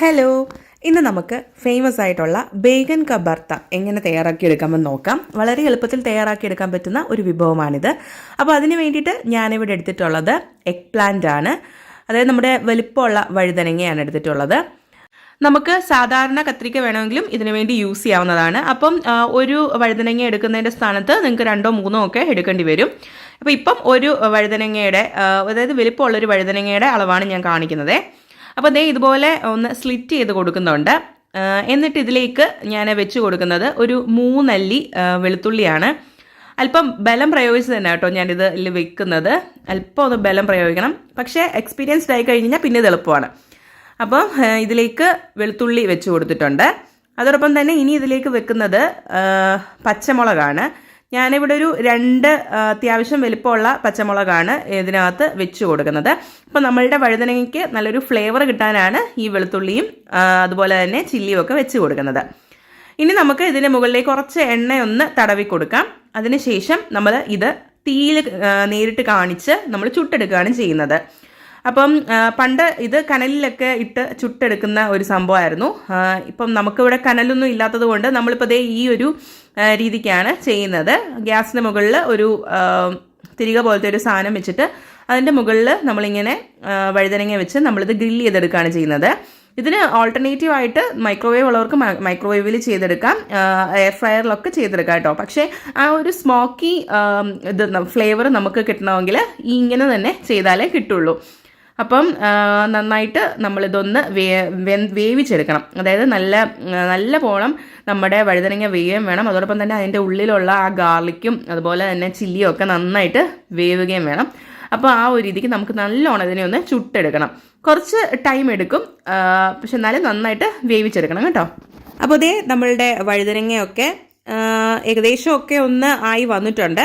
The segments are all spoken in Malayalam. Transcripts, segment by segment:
ഹലോ ഇന്ന് നമുക്ക് ഫേമസ് ആയിട്ടുള്ള ബേഗൻ കബർത്ത ബർത്ത എങ്ങനെ തയ്യാറാക്കിയെടുക്കാമെന്ന് നോക്കാം. വളരെ എളുപ്പത്തിൽ തയ്യാറാക്കിയെടുക്കാൻ പറ്റുന്ന ഒരു വിഭവമാണിത്. അപ്പോൾ അതിന് വേണ്ടിയിട്ട് ഞാനിവിടെ എടുത്തിട്ടുള്ളത് എഗ് പ്ലാന്റ് ആണ്. അതായത് നമ്മുടെ വലിപ്പമുള്ള വഴുതനങ്ങയാണ് എടുത്തിട്ടുള്ളത്. നമുക്ക് സാധാരണ കത്രിക്ക വേണമെങ്കിലും ഇതിനു വേണ്ടി യൂസ് ചെയ്യാവുന്നതാണ്. അപ്പം ഒരു വഴുതനങ്ങ എടുക്കുന്നതിന്റെ സ്ഥാനത്ത് നിങ്ങൾക്ക് രണ്ടോ മൂന്നോ ഒക്കെ എടുക്കേണ്ടി വരും. അപ്പോൾ ഇപ്പം ഒരു വഴുതനങ്ങയുടെ അതായത് വലിപ്പമുള്ളൊരു വഴുതനങ്ങയുടെ അളവാണ് ഞാൻ കാണിക്കുന്നത്. അപ്പോൾ ദേ ഇതുപോലെ ഒന്ന് സ്ലിറ്റ് ചെയ്ത് കൊടുക്കുന്നുണ്ട്. എന്നിട്ട് ഇതിലേക്ക് ഞാൻ വെച്ച് കൊടുക്കുന്നത് ഒരു മൂന്നല്ലി വെളുത്തുള്ളിയാണ്. അല്പം ബലം പ്രയോഗിച്ച് തന്നെ കേട്ടോ ഞാനിത് വെക്കുന്നത്. അല്പം ഒന്ന് ബലം പ്രയോഗിക്കണം. പക്ഷേ എക്സ്പീരിയൻസ്ഡ് ആയി കഴിഞ്ഞാൽ പിന്നെ ഇത് എളുപ്പമാണ്. അപ്പം ഇതിലേക്ക് വെളുത്തുള്ളി വെച്ച് കൊടുത്തിട്ടുണ്ട്. അതോടൊപ്പം തന്നെ ഇനി ഇതിലേക്ക് വെക്കുന്നത് പച്ചമുളകാണ്. ഞാനിവിടെ ഒരു രണ്ട് അത്യാവശ്യം വലിപ്പമുള്ള പച്ചമുളകാണ് ഇതിനകത്ത് വെച്ച് കൊടുക്കുന്നത്. അപ്പം നമ്മളുടെ വഴുതനങ്ങയ്ക്ക് നല്ലൊരു ഫ്ലേവർ കിട്ടാനാണ് ഈ വെളുത്തുള്ളിയും അതുപോലെ തന്നെ ചില്ലിയും ഒക്കെ വെച്ച് കൊടുക്കുന്നത്. ഇനി നമുക്ക് ഇതിന് മുകളിലേക്ക് കുറച്ച് എണ്ണയൊന്ന് തടവി കൊടുക്കാം. അതിനുശേഷം നമ്മൾ ഇത് തീയിൽ നേരിട്ട് കാണിച്ച് നമ്മൾ ചുട്ടെടുക്കുകയാണ് ചെയ്യുന്നത്. അപ്പം പണ്ട് ഇത് കനലിലൊക്കെ ഇട്ട് ചുട്ടെടുക്കുന്ന ഒരു സംഭവമായിരുന്നു. ഇപ്പം നമുക്കിവിടെ കനലൊന്നും ഇല്ലാത്തത് കൊണ്ട് നമ്മളിപ്പോൾ ദേ ഈ ഒരു രീതിക്കാണ് ചെയ്യുന്നത്. ഗ്യാസിന് മുകളിൽ ഒരു തിരിക പോലത്തെ ഒരു സാധനം വെച്ചിട്ട് അതിന്റെ മുകളിൽ നമ്മളിങ്ങനെ വഴുതനങ്ങ വെച്ച് നമ്മളിത് ഗ്രില്ല് ചെയ്തെടുക്കുകയാണ് ചെയ്യുന്നത്. ഇതിന് ഓൾട്ടർനേറ്റീവ് ആയിട്ട് മൈക്രോവേവ് ഉള്ളവർക്ക് മൈക്രോവേവിൽ ചെയ്തെടുക്കാം. എയർ ഫ്രയറിലൊക്കെ ചെയ്തെടുക്കാം കേട്ടോ. പക്ഷേ ആ ഒരു സ്മോക്കി ഇത് ഫ്ലേവർ നമുക്ക് കിട്ടണമെങ്കിൽ ഇങ്ങനെ തന്നെ ചെയ്താലേ കിട്ടുള്ളൂ. അപ്പം നന്നായിട്ട് നമ്മളിതൊന്ന് വേ വേവിച്ചെടുക്കണം. അതായത് നല്ല നല്ല പോണം നമ്മുടെ വഴുതനങ്ങ വേവുകയും വേണം. അതോടൊപ്പം തന്നെ അതിന്റെ ഉള്ളിലുള്ള ആ ഗാർലിക്കും അതുപോലെ തന്നെ ചില്ലിയും ഒക്കെ നന്നായിട്ട് വേവുകയും വേണം. അപ്പോൾ ആ ഒരു രീതിക്ക് നമുക്ക് നല്ലോണം ഇതിനെ ഒന്ന് ചുട്ടെടുക്കണം. കുറച്ച് ടൈം എടുക്കും. പക്ഷെ എന്നാലും നന്നായിട്ട് വേവിച്ചെടുക്കണം കേട്ടോ. അപ്പോൾ ഇതേ നമ്മളുടെ വഴുതനങ്ങയൊക്കെ ഏകദേശമൊക്കെ ഒന്ന് ആയി വന്നിട്ടുണ്ട്.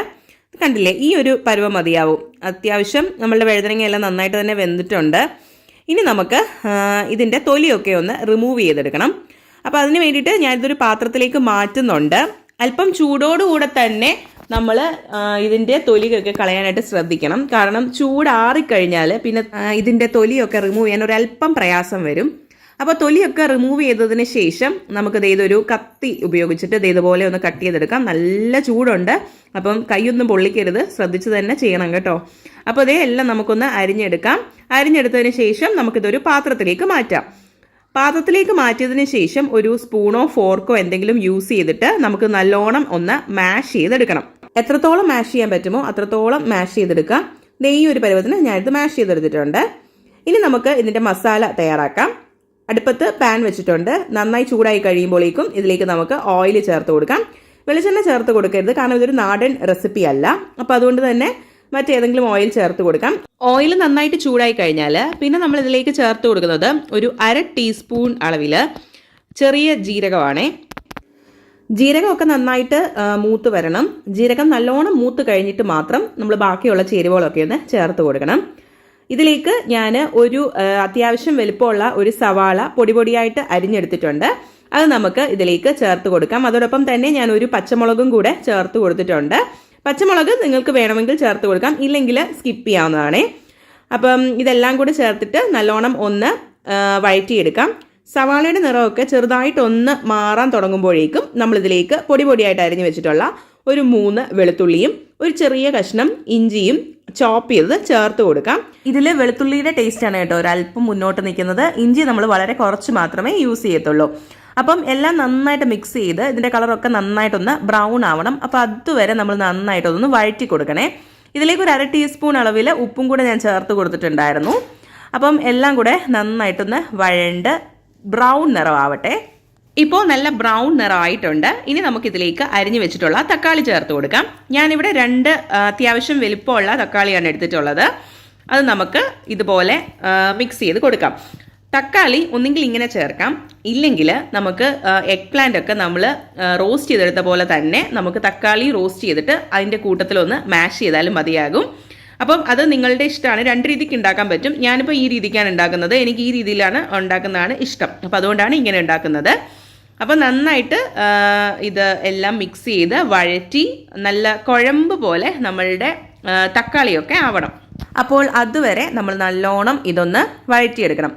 കണ്ടില്ലേ ഈ ഒരു പരുവം മതിയാവും. അത്യാവശ്യം നമ്മളുടെ വഴുതനങ്ങയെല്ലാം നന്നായിട്ട് തന്നെ വെന്തിട്ടുണ്ട്. ഇനി നമുക്ക് ഇതിന്റെ തൊലിയൊക്കെ ഒന്ന് റിമൂവ് ചെയ്തെടുക്കണം. അപ്പോൾ അതിന് വേണ്ടിയിട്ട് ഞാനിതൊരു പാത്രത്തിലേക്ക് മാറ്റുന്നുണ്ട്. അല്പം ചൂടോടുകൂടെ തന്നെ നമ്മൾ ഇതിന്റെ തൊലിയൊക്കെ കളയാനായിട്ട് ശ്രദ്ധിക്കണം. കാരണം ചൂടാറിക്കഴിഞ്ഞാൽ പിന്നെ ഇതിന്റെ തൊലിയൊക്കെ റിമൂവ് ചെയ്യാൻ ഒരു അല്പം പ്രയാസം വരും. അപ്പോൾ തൊലിയൊക്കെ റിമൂവ് ചെയ്തതിന് ശേഷം നമുക്ക് ഇതൊരു കത്തി ഉപയോഗിച്ചിട്ട് ദേ ഇതുപോലെ ഒന്ന് കട്ട് ചെയ്തെടുക്കാം. നല്ല ചൂടുണ്ട്. അപ്പം കൈയൊന്നും പൊള്ളിക്കരുത്. ശ്രദ്ധിച്ച് തന്നെ ചെയ്യണം കേട്ടോ. അപ്പോൾ ഇതേ എല്ലാം നമുക്കൊന്ന് അരിഞ്ഞെടുക്കാം. അരിഞ്ഞെടുത്തതിന് ശേഷം നമുക്കിതൊരു പാത്രത്തിലേക്ക് മാറ്റാം. പാത്രത്തിലേക്ക് മാറ്റിയതിന് ശേഷം ഒരു സ്പൂണോ ഫോർക്കോ എന്തെങ്കിലും യൂസ് ചെയ്തിട്ട് നമുക്ക് നല്ലോണം ഒന്ന് മാഷ് ചെയ്തെടുക്കണം. എത്രത്തോളം മാഷ് ചെയ്യാൻ പറ്റുമോ അത്രത്തോളം മാഷ് ചെയ്തെടുക്കാം. ഈ ഒരു പരുവത്തിന് ഞാനിത് മാഷ് ചെയ്തെടുത്തിട്ടുണ്ട്. ഇനി നമുക്ക് ഇതിന്റെ മസാല തയ്യാറാക്കാം. അടുപ്പത്ത് പാൻ വെച്ചിട്ടുണ്ട്. നന്നായി ചൂടായി കഴിയുമ്പോഴേക്കും ഇതിലേക്ക് നമുക്ക് ഓയിൽ ചേർത്ത് കൊടുക്കാം. വെളിച്ചെണ്ണ ചേർത്ത് കൊടുക്കരുത്. കാരണം ഇതൊരു നാടൻ റെസിപ്പി അല്ല. അപ്പോൾ അതുകൊണ്ട് തന്നെ മറ്റേതെങ്കിലും ഓയിൽ ചേർത്ത് കൊടുക്കാം. ഓയിൽ നന്നായിട്ട് ചൂടായി കഴിഞ്ഞാൽ പിന്നെ നമ്മൾ ഇതിലേക്ക് ചേർത്ത് കൊടുക്കുന്നത് ഒരു അര ടീസ്പൂൺ അളവിൽ ചെറിയ ജീരകമാണേ. ജീരകമൊക്കെ നന്നായിട്ട് മൂത്ത് വരണം. ജീരകം നല്ലോണം മൂത്ത് കഴിഞ്ഞിട്ട് മാത്രം നമ്മൾ ബാക്കിയുള്ള ചേരുവകളൊക്കെ ഒന്ന് ചേർത്ത് കൊടുക്കണം. ഇതിലേക്ക് ഞാൻ ഒരു അത്യാവശ്യം വലുപ്പമുള്ള ഒരു സവാള പൊടി പൊടിയായിട്ട് അരിഞ്ഞെടുത്തിട്ടുണ്ട്. അത് നമുക്ക് ഇതിലേക്ക് ചേർത്ത് കൊടുക്കാം. അതോടൊപ്പം തന്നെ ഞാൻ ഒരു പച്ചമുളകും കൂടെ ചേർത്ത് കൊടുത്തിട്ടുണ്ട്. പച്ചമുളക് നിങ്ങൾക്ക് വേണമെങ്കിൽ ചേർത്ത് കൊടുക്കാം. ഇല്ലെങ്കിൽ സ്കിപ്പ് ചെയ്യാവുന്നതാണ്. അപ്പം ഇതെല്ലാം കൂടി ചേർത്തിട്ട് നല്ലോണം ഒന്ന് വഴറ്റിയെടുക്കാം. സവാളയുടെ നിറമൊക്കെ ചെറുതായിട്ടൊന്ന് മാറാൻ തുടങ്ങുമ്പോഴേക്കും നമ്മളിതിലേക്ക് പൊടി പൊടിയായിട്ട് അരിഞ്ഞു വെച്ചിട്ടുള്ള ഒരു മൂന്ന് വെളുത്തുള്ളിയും ഒരു ചെറിയ കഷ്ണം ഇഞ്ചിയും ചോപ്പ് ചെയ്ത് ചേർത്ത് കൊടുക്കാം. ഇതിൽ വെളുത്തുള്ളിയുടെ ടേസ്റ്റ് ആണ് കേട്ടോ. ഒരല്പം മുന്നോട്ട് നിൽക്കുന്നത്. ഇഞ്ചി നമ്മൾ വളരെ കുറച്ച് മാത്രമേ യൂസ് ചെയ്യത്തുള്ളൂ. അപ്പം എല്ലാം നന്നായിട്ട് മിക്സ് ചെയ്ത് ഇതിന്റെ കളറൊക്കെ നന്നായിട്ടൊന്ന് ബ്രൗൺ ആവണം. അപ്പോൾ അതുവരെ നമ്മൾ നന്നായിട്ടൊന്ന് വഴറ്റി കൊടുക്കണേ. ഇതിലേക്ക് ഒരു അര ടീസ്പൂൺ അളവിൽ ഉപ്പും കൂടെ ഞാൻ ചേർത്ത് കൊടുത്തിട്ടുണ്ടായിരുന്നു. അപ്പം എല്ലാം കൂടെ നന്നായിട്ടൊന്ന് വഴണ്ട് ബ്രൗൺ നിറമാവട്ടെ ഇപ്പോൾ നല്ല ബ്രൗൺ നിറമായിട്ടുണ്ട് ഇനി നമുക്കിതിലേക്ക് അരിഞ്ഞു വെച്ചിട്ടുള്ള തക്കാളി ചേർത്ത് കൊടുക്കാം. ഞാനിവിടെ രണ്ട് അത്യാവശ്യം വലിപ്പമുള്ള തക്കാളിയാണ് എടുത്തിട്ടുള്ളത്. അത് നമുക്ക് ഇതുപോലെ മിക്സ് ചെയ്ത് കൊടുക്കാം. തക്കാളി ഒന്നെങ്കിൽ ഇങ്ങനെ ചേർക്കാം. ഇല്ലെങ്കിൽ നമുക്ക് എഗ് പ്ലാന്റ് ഒക്കെ നമ്മൾ റോസ്റ്റ് ചെയ്തെടുത്ത പോലെ തന്നെ നമുക്ക് തക്കാളി റോസ്റ്റ് ചെയ്തിട്ട് അതിന്റെ കൂട്ടത്തിലൊന്ന് മാഷ് ചെയ്താലും മതിയാകും. അപ്പം അത് നിങ്ങളുടെ ഇഷ്ടമാണ്. രണ്ട് രീതിക്ക് ഉണ്ടാക്കാൻ പറ്റും. ഞാനിപ്പോൾ ഈ രീതിക്കാണ് ഉണ്ടാക്കുന്നത്. എനിക്ക് ഈ രീതിയിലാണ് ഉണ്ടാക്കുന്നതാണ് ഇഷ്ടം. അപ്പോൾ അതുകൊണ്ടാണ് ഇങ്ങനെ ഉണ്ടാക്കുന്നത്. അപ്പോൾ നന്നായിട്ട് ഇത് എല്ലാം മിക്സ് ചെയ്ത് വഴറ്റി നല്ല കുഴമ്പ് പോലെ നമ്മളുടെ തക്കാളിയൊക്കെ ആവണം. അപ്പോൾ അതുവരെ നമ്മൾ നല്ലോണം ഇതൊന്ന് വഴറ്റിയെടുക്കണം.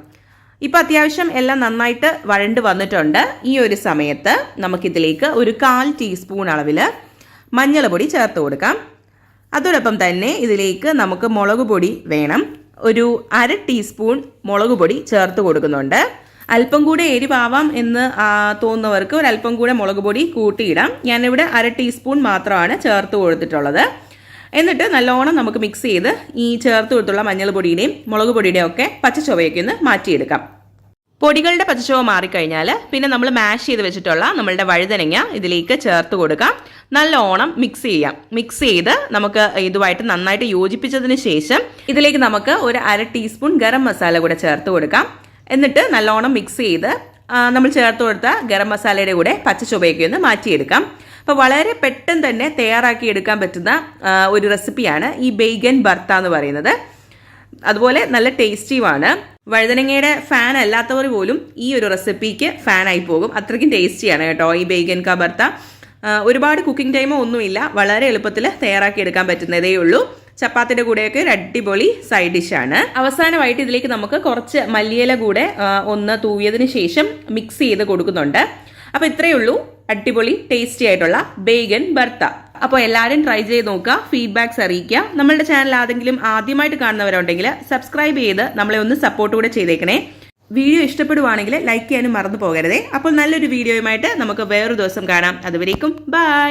ഇപ്പം അത്യാവശ്യം എല്ലാം നന്നായിട്ട് വഴണ്ട് വന്നിട്ടുണ്ട്. ഈ ഒരു സമയത്ത് നമുക്കിതിലേക്ക് ഒരു കാൽ ടീസ്പൂൺ അളവിൽ മഞ്ഞൾ പൊടി ചേർത്ത് കൊടുക്കാം. അതോടൊപ്പം തന്നെ ഇതിലേക്ക് നമുക്ക് മുളക് പൊടി വേണം. ഒരു അര ടീസ്പൂൺ മുളക് പൊടി ചേർത്ത് കൊടുക്കുന്നുണ്ട്. അല്പം കൂടെ എരിവാവാം എന്ന് തോന്നുന്നവർക്ക് ഒരു അല്പം കൂടെ മുളക് പൊടി കൂട്ടിയിടാം. ഞാനിവിടെ അര ടീസ്പൂൺ മാത്രമാണ് ചേർത്ത് കൊടുത്തിട്ടുള്ളത്. എന്നിട്ട് നല്ലോണം നമുക്ക് മിക്സ് ചെയ്ത് ഈ ചേർത്ത് കൊടുത്തുള്ള മഞ്ഞൾ പൊടിയുടെയും മുളക് പൊടിയുടെയും ഒക്കെ പച്ച ചുവയൊക്കെ ഒന്ന് മാറ്റിയെടുക്കാം. പൊടികളുടെ പച്ചച്ചുവ മാറിക്കഴിഞ്ഞാൽ പിന്നെ നമ്മൾ മാഷ് ചെയ്ത് വെച്ചിട്ടുള്ള നമ്മളുടെ വഴുതനങ്ങ ഇതിലേക്ക് ചേർത്ത് കൊടുക്കാം. നല്ലോണം മിക്സ് ചെയ്യാം. മിക്സ് ചെയ്ത് നമുക്ക് ഇതുമായിട്ട് നന്നായിട്ട് യോജിപ്പിച്ചതിന് ശേഷം ഇതിലേക്ക് നമുക്ക് ഒരു അര ടീസ്പൂൺ ഗരം മസാല കൂടെ ചേർത്ത് കൊടുക്കാം. എന്നിട്ട് നല്ലോണം മിക്സ് ചെയ്ത് നമ്മൾ ചേർത്ത് കൊടുത്ത ഗരം മസാലയുടെ കൂടെ പച്ച ചുവയൊക്കെ ഒന്ന് മാറ്റിയെടുക്കാം. അപ്പോൾ വളരെ പെട്ടെന്ന് തന്നെ തയ്യാറാക്കി എടുക്കാൻ പറ്റുന്ന ഒരു റെസിപ്പിയാണ് ഈ ബെയ്ഗൻ ബർത്ത എന്ന് പറയുന്നത്. അതുപോലെ നല്ല ടേസ്റ്റിയുമാണ് വഴുതനങ്ങയുടെ ഫാൻ അല്ലാത്തവർ പോലും ഈ ഒരു റെസിപ്പിക്ക് ഫാനായി പോകും. അത്രയ്ക്കും ടേസ്റ്റിയാണ് കേട്ടോ ഈ ബേഗൻ ക ഭർത്ത ഒരുപാട് കുക്കിംഗ് ടൈമോ ഒന്നുമില്ല. വളരെ എളുപ്പത്തിൽ തയ്യാറാക്കി എടുക്കാൻ പറ്റുന്നതേ ഉള്ളൂ ചപ്പാത്തിയുടെ കൂടെയൊക്കെ ഒരു അടിപൊളി സൈഡ് ഡിഷാണ് അവസാനമായിട്ട് ഇതിലേക്ക് നമുക്ക് കുറച്ച് മല്ലിയില കൂടെ ഒന്ന് തൂവിയതിന് ശേഷം മിക്സ് ചെയ്ത് കൊടുക്കുന്നുണ്ട്. അപ്പോൾ ഇത്രയേ ഉള്ളൂ. അടിപൊളി ടേസ്റ്റി ആയിട്ടുള്ള ബേഗൻ ബർത്ത അപ്പോൾ എല്ലാവരും ട്രൈ ചെയ്ത് നോക്കുക ഫീഡ്ബാക്സ് അറിയിക്കുക. നമ്മളുടെ ചാനൽ ആരെങ്കിലും ആദ്യമായിട്ട് കാണുന്നവരുണ്ടെങ്കിൽ സബ്സ്ക്രൈബ് ചെയ്ത് നമ്മളെ ഒന്ന് സപ്പോർട്ട് കൂടെ ചെയ്തേക്കണേ. വീഡിയോ ഇഷ്ടപ്പെടുവാണെങ്കിൽ ലൈക്ക് ചെയ്യാനും മറന്നു പോകരുതേ. അപ്പോൾ നല്ലൊരു വീഡിയോയുമായിട്ട് നമുക്ക് വേറൊരു ദിവസം കാണാം. അതുവരേക്കും ബൈ